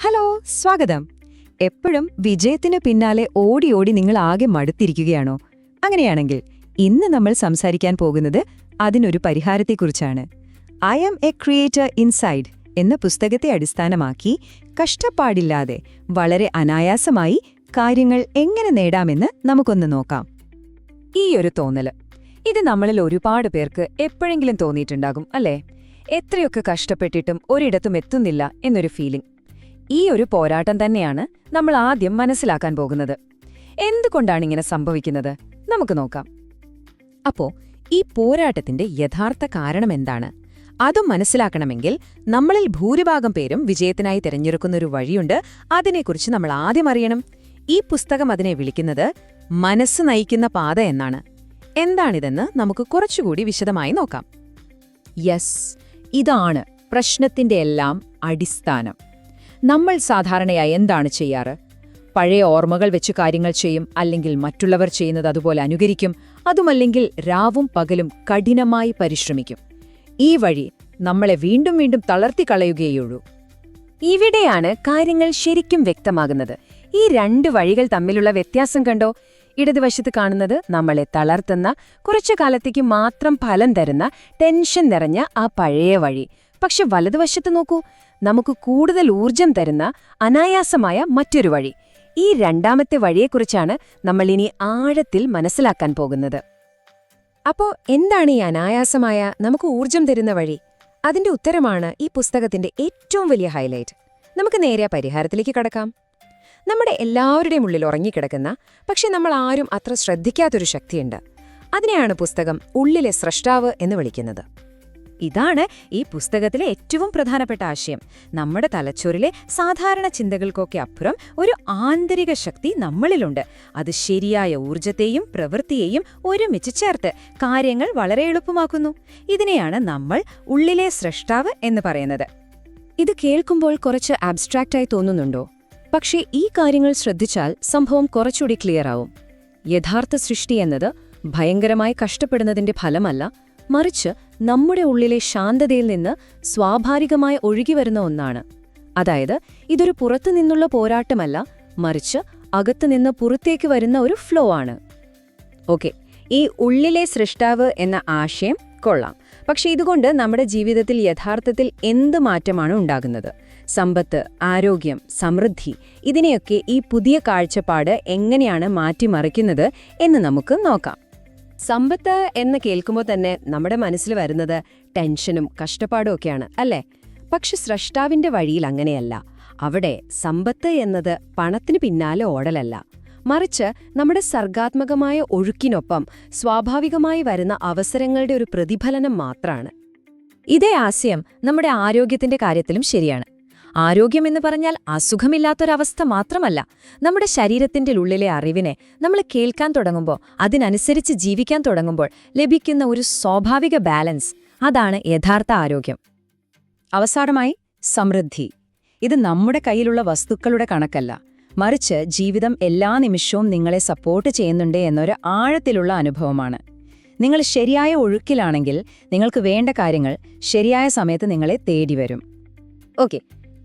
Hello സ്വാഗതം. എപ്പോഴും വിജയത്തിന് പിന്നാലെ ഓടി ഓടി നിങ്ങൾ ആകെ മടുത്തിരിക്കുകയാണോ? അങ്ങനെയാണെങ്കിൽ ഇന്ന് നമ്മൾ സംസാരിക്കാൻ പോകുന്നത് അതിനൊരു പരിഹാരത്തെക്കുറിച്ചാണ്. I am a creator inside എന്ന പുസ്തകത്തെ അടിസ്ഥാനമാക്കി കഷ്ടപ്പാടില്ലാതെ വളരെ അനായാസമായി കാര്യങ്ങൾ എങ്ങനെ നേടാമെന്ന് നമുക്കൊന്ന് നോക്കാം. ഈ ഒരു തോന്നൽ. ഇത് നമ്മളിൽ ഒരുപാട് പേർക്ക് എപ്പോഴെങ്കിലും തോന്നിയിട്ടുണ്ടാകും അല്ലേ? എത്രയൊക്കെ കഷ്ടപ്പെട്ടിട്ടും ഒരിടത്തും എത്തുന്നില്ല എന്നൊരു ഫീലിംഗ് ഈ ഒരു പോരാട്ടം തന്നെയാണ് നമ്മൾ ആദ്യം മനസ്സിലാക്കാൻ പോകുന്നത്. എന്തുകൊണ്ടാണ് ഇങ്ങനെ സംഭവിക്കുന്നത്? നമുക്ക് നോക്കാം. അപ്പോ ഈ പോരാട്ടത്തിന്റെ യഥാർത്ഥ കാരണം എന്താണ്? അതും മനസ്സിലാക്കണമെങ്കിൽ നമ്മളിൽ ഭൂരിഭാഗം പേരും വിജയത്തിനായി തിരഞ്ഞെടുക്കുന്ന ഒരു വഴിയുണ്ട്. അതിനെക്കുറിച്ച് നമ്മൾ ആദ്യം അറിയണം. ഈ പുസ്തകം അതിനെ വിളിക്കുന്നത് മനസ്സ് നയിക്കുന്ന പാത എന്നാണ്. എന്താണിതെന്ന് നമുക്ക് കുറച്ചുകൂടി വിശദമായി നോക്കാം. യെസ് ഇതാണ് പ്രശ്നത്തിന്റെ എല്ലാം അടിസ്ഥാനം. നമ്മൾ സാധാരണയായി എന്താണ് ചെയ്യാറ്? പഴയ ഓർമ്മകൾ വെച്ച് കാര്യങ്ങൾ ചെയ്യും അല്ലെങ്കിൽ മറ്റുള്ളവർ ചെയ്യുന്നത് അതുപോലെ അനുകരിക്കും അതുമല്ലെങ്കിൽ രാവും പകലും കഠിനമായി പരിശ്രമിക്കും. ഈ വഴി നമ്മളെ വീണ്ടും വീണ്ടും തളർത്തിക്കളയുകയുള്ളൂ ഇവിടെയാണ് കാര്യങ്ങൾ ശരിക്കും വ്യക്തമാകുന്നത്. ഈ രണ്ട് വഴികൾ തമ്മിലുള്ള വ്യത്യാസം കണ്ടോ? ഇടതുവശത്ത് കാണുന്നത് നമ്മളെ തളർത്തുന്ന കുറച്ചു കാലത്തേക്ക് മാത്രം ഫലം തരുന്ന ടെൻഷൻ നിറഞ്ഞ ആ പഴയ വഴി. പക്ഷെ വലതുവശത്ത് നോക്കൂ നമുക്ക് കൂടുതൽ ഊർജം തരുന്ന അനായാസമായ മറ്റൊരു വഴി. ഈ രണ്ടാമത്തെ വഴിയെക്കുറിച്ചാണ് നമ്മൾ ഇനി ആഴത്തിൽ മനസ്സിലാക്കാൻ പോകുന്നത്. അപ്പോ എന്താണ് ഈ അനായാസമായ നമുക്ക് ഊർജം തരുന്ന വഴി? അതിന്റെ ഉത്തരമാണ് ഈ പുസ്തകത്തിന്റെ ഏറ്റവും വലിയ ഹൈലൈറ്റ്. നമുക്ക് നേരെ പരിഹാരത്തിലേക്ക് കടക്കാം. നമ്മുടെ എല്ലാവരുടെയും ഉള്ളിൽ ഉറങ്ങിക്കിടക്കുന്ന പക്ഷെ നമ്മൾ ആരും അത്ര ശ്രദ്ധിക്കാത്തൊരു ശക്തിയുണ്ട്. അതിനെയാണ് പുസ്തകം ഉള്ളിലെ സ്രഷ്ടാവ് എന്ന് വിളിക്കുന്നത്. ഇതാണ് ഈ പുസ്തകത്തിലെ ഏറ്റവും പ്രധാനപ്പെട്ട ആശയം. നമ്മുടെ തലച്ചോറിലെ സാധാരണ ചിന്തകൾക്കൊക്കെ അപ്പുറം ഒരു ആന്തരിക ശക്തി നമ്മളിലുണ്ട്. അത് ശരിയായ ഊർജത്തെയും പ്രവൃത്തിയെയും ഒരുമിച്ച് ചേർത്ത് കാര്യങ്ങൾ വളരെ എളുപ്പമാക്കുന്നു. ഇതിനെയാണ് നമ്മൾ ഉള്ളിലെ സ്രഷ്ടാവ് എന്ന് പറയുന്നത്. ഇത് കേൾക്കുമ്പോൾ കുറച്ച് ആബ്സ്ട്രാക്റ്റായി തോന്നുന്നുണ്ടോ? പക്ഷേ ഈ കാര്യങ്ങൾ ശ്രദ്ധിച്ചാൽ സംഭവം കുറച്ചുകൂടി ക്ലിയർ ആവും. യഥാർത്ഥ സൃഷ്ടി എന്നത് ഭയങ്കരമായി കഷ്ടപ്പെടുന്നതിന്റെ ഫലമല്ല മറിച്ച് നമ്മുടെ ഉള്ളിലെ ശാന്തതയിൽ നിന്ന് സ്വാഭാവികമായി ഒഴുകിവരുന്ന ഒന്നാണ്. അതായത് ഇതൊരു പുറത്തുനിന്നുള്ള പോരാട്ടമല്ല മറിച്ച് അകത്തുനിന്ന് പുറത്തേക്ക് വരുന്ന ഒരു ഫ്ലോ ആണ്. ഓക്കെ ഈ ഉള്ളിലെ സൃഷ്ടാവ് എന്ന ആശയം കൊള്ളാം. പക്ഷെ ഇതുകൊണ്ട് നമ്മുടെ ജീവിതത്തിൽ യഥാർത്ഥത്തിൽ എന്ത് മാറ്റമാണ് ഉണ്ടാകുന്നത്? സമ്പത്ത് ആരോഗ്യം സമൃദ്ധി ഇതിനെയൊക്കെ ഈ പുതിയ കാഴ്ചപ്പാട് എങ്ങനെയാണ് മാറ്റിമറിക്കുന്നത് എന്ന് നമുക്ക് നോക്കാം. സമ്പത്ത് എന്ന് കേൾക്കുമ്പോൾ തന്നെ നമ്മുടെ മനസ്സിൽ വരുന്നത് ടെൻഷനും കഷ്ടപ്പാടും ഒക്കെയാണ് അല്ലേ? പക്ഷെ സ്രഷ്ടാവിന്റെ വഴിയിൽ അങ്ങനെയല്ല. അവിടെ സമ്പത്ത് എന്നത് പണത്തിന് പിന്നാലെ ഓടലല്ല. മറിച്ച് നമ്മുടെ സർഗാത്മകമായ ഒഴുക്കിനൊപ്പം സ്വാഭാവികമായി വരുന്ന അവസരങ്ങളുടെ ഒരു പ്രതിഫലനം മാത്രമാണ് ഇതേ ആശയം നമ്മുടെ ആരോഗ്യത്തിന്റെ കാര്യത്തിലും ശരിയാണ്. ആരോഗ്യമെന്ന് പറഞ്ഞാൽ അസുഖമില്ലാത്തൊരവസ്ഥ മാത്രമല്ല. നമ്മുടെ ശരീരത്തിന്റെ ഉള്ളിലെ അറിവിനെ നമ്മൾ കേൾക്കാൻ തുടങ്ങുമ്പോൾ അതിനനുസരിച്ച് ജീവിക്കാൻ തുടങ്ങുമ്പോൾ ലഭിക്കുന്ന ഒരു സ്വാഭാവിക ബാലൻസ് അതാണ് യഥാർത്ഥ ആരോഗ്യം. അവസാനമായി സമൃദ്ധി. ഇത് നമ്മുടെ കയ്യിലുള്ള വസ്തുക്കളുടെ കണക്കല്ല. മറിച്ച് ജീവിതം എല്ലാ നിമിഷവും നിങ്ങളെ സപ്പോർട്ട് ചെയ്യുന്നുണ്ട് എന്നൊരു ആഴത്തിലുള്ള അനുഭവമാണ്. നിങ്ങൾ ശരിയായ ഒഴുക്കിലാണെങ്കിൽ നിങ്ങൾക്ക് വേണ്ട കാര്യങ്ങൾ ശരിയായ സമയത്ത് നിങ്ങളെ തേടി വരും ഓക്കെ.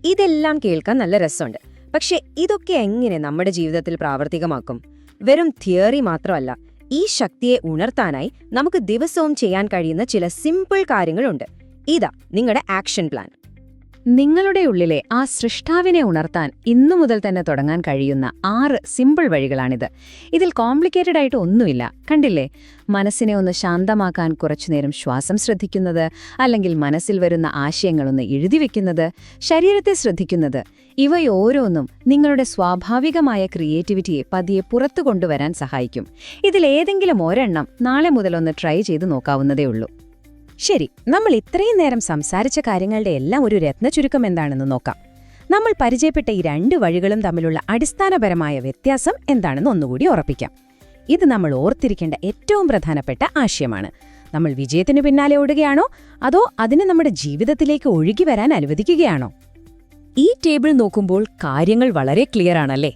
ഇതെല്ലാം കേൾക്കാൻ നല്ല രസമുണ്ട്. പക്ഷെ ഇതൊക്കെ എങ്ങനെ നമ്മുടെ ജീവിതത്തിൽ പ്രാവർത്തികമാക്കും? വെറും തിയറി മാത്രമല്ല ഈ ശക്തിയെ ഉണർത്താനായി നമുക്ക് ദിവസവും ചെയ്യാൻ കഴിയുന്ന ചില സിമ്പിൾ കാര്യങ്ങളുണ്ട്. ഇതാ നിങ്ങളുടെ ആക്ഷൻ പ്ലാൻ. നിങ്ങളുടെ ഉള്ളിലെ ആ സൃഷ്ടാവിനെ ഉണർത്താൻ ഇന്നു മുതൽ തന്നെ തുടങ്ങാൻ കഴിയുന്ന ആറ് സിമ്പിൾ വഴികളാണിത്. ഇതിൽ കോംപ്ലിക്കേറ്റഡ് ആയിട്ട് ഒന്നുമില്ല. കണ്ടില്ലേ? മനസ്സിനെ ഒന്ന് ശാന്തമാക്കാൻ കുറച്ചുനേരം ശ്വാസം ശ്രദ്ധിക്കുന്നത് അല്ലെങ്കിൽ മനസ്സിൽ വരുന്ന ആശയങ്ങളൊന്ന് എഴുതി വെക്കുന്നത് ശരീരത്തെ ശ്രദ്ധിക്കുന്നത്. ഇവയോരോന്നും നിങ്ങളുടെ സ്വാഭാവികമായ ക്രിയേറ്റിവിറ്റിയെ പതിയെ പുറത്തു കൊണ്ടുവരാൻ സഹായിക്കും. ഇതിലേതെങ്കിലും ഒരെണ്ണം നാളെ മുതലൊന്ന് ട്രൈ ചെയ്ത് നോക്കാവുന്നതേ ഉള്ളൂ ശരി നമ്മൾ ഇത്രയും നേരം സംസാരിച്ച കാര്യങ്ങളുടെ എല്ലാം ഒരു രത്നചുരുക്കം എന്താണെന്ന് നോക്കാം. നമ്മൾ പരിചയപ്പെട്ട ഈ രണ്ട് വഴികളും തമ്മിലുള്ള അടിസ്ഥാനപരമായ വ്യത്യാസം എന്താണെന്ന് ഒന്നുകൂടി ഉറപ്പിക്കാം. ഇത് നമ്മൾ ഓർത്തിരിക്കേണ്ട ഏറ്റവും പ്രധാനപ്പെട്ട ആശയമാണ്. നമ്മൾ വിജയത്തിനു പിന്നാലെ ഓടുകയാണോ? അതോ അതിനെ നമ്മുടെ ജീവിതത്തിലേക്ക് ഒഴുകി വരാൻ അനുവദിക്കുകയാണോ? ഈ ടേബിൾ നോക്കുമ്പോൾ കാര്യങ്ങൾ വളരെ ക്ലിയർ ആണല്ലേ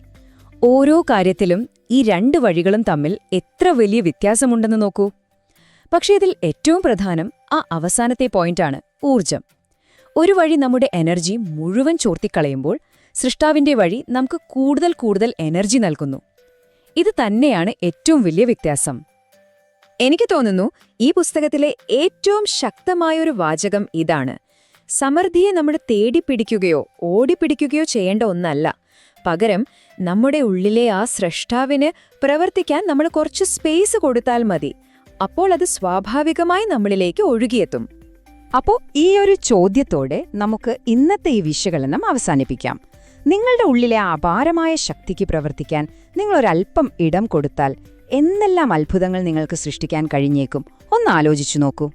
ഓരോ കാര്യത്തിലും ഈ രണ്ട് വഴികളും തമ്മിൽ എത്ര വലിയ വ്യത്യാസമുണ്ടെന്ന് നോക്കൂ. പക്ഷേ ഇതിൽ ഏറ്റവും പ്രധാനം ആ അവസാനത്തെ പോയിന്റാണ് ഊർജം ഒരു വഴി നമ്മുടെ എനർജി മുഴുവൻ ചോർത്തിക്കളയുമ്പോൾ സൃഷ്ടാവിന്റെ വഴി നമുക്ക് കൂടുതൽ കൂടുതൽ എനർജി നൽകുന്നു. ഇത് തന്നെയാണ് ഏറ്റവും വലിയ വ്യത്യാസം. എനിക്ക് തോന്നുന്നു ഈ പുസ്തകത്തിലെ ഏറ്റവും ശക്തമായൊരു വാചകം ഇതാണ്. സമൃദ്ധിയെ നമ്മൾ തേടിപ്പിടിക്കുകയോ ഓടിപ്പിടിക്കുകയോ ചെയ്യേണ്ട ഒന്നല്ല. പകരം നമ്മുടെ ഉള്ളിലെ ആ സ്രഷ്ടാവിന് പ്രവർത്തിക്കാൻ നമ്മൾ കുറച്ച് സ്പേസ് കൊടുത്താൽ മതി. അപ്പോൾ അത് സ്വാഭാവികമായി നമ്മളിലേക്ക് ഒഴുകിയെത്തും. അപ്പോൾ ഈ ഒരു ചോദ്യത്തോടെ നമുക്ക് ഇന്നത്തെ ഈ വിശകലനം അവസാനിപ്പിക്കാം. നിങ്ങളുടെ ഉള്ളിലെ അപാരമായ ശക്തിക്ക് പ്രവർത്തിക്കാൻ നിങ്ങളൊരൽപ്പം ഇടം കൊടുത്താൽ എന്നെല്ലാം അത്ഭുതങ്ങൾ നിങ്ങൾക്ക് സൃഷ്ടിക്കാൻ കഴിഞ്ഞേക്കും? ഒന്ന് ആലോചിച്ചു നോക്കൂ.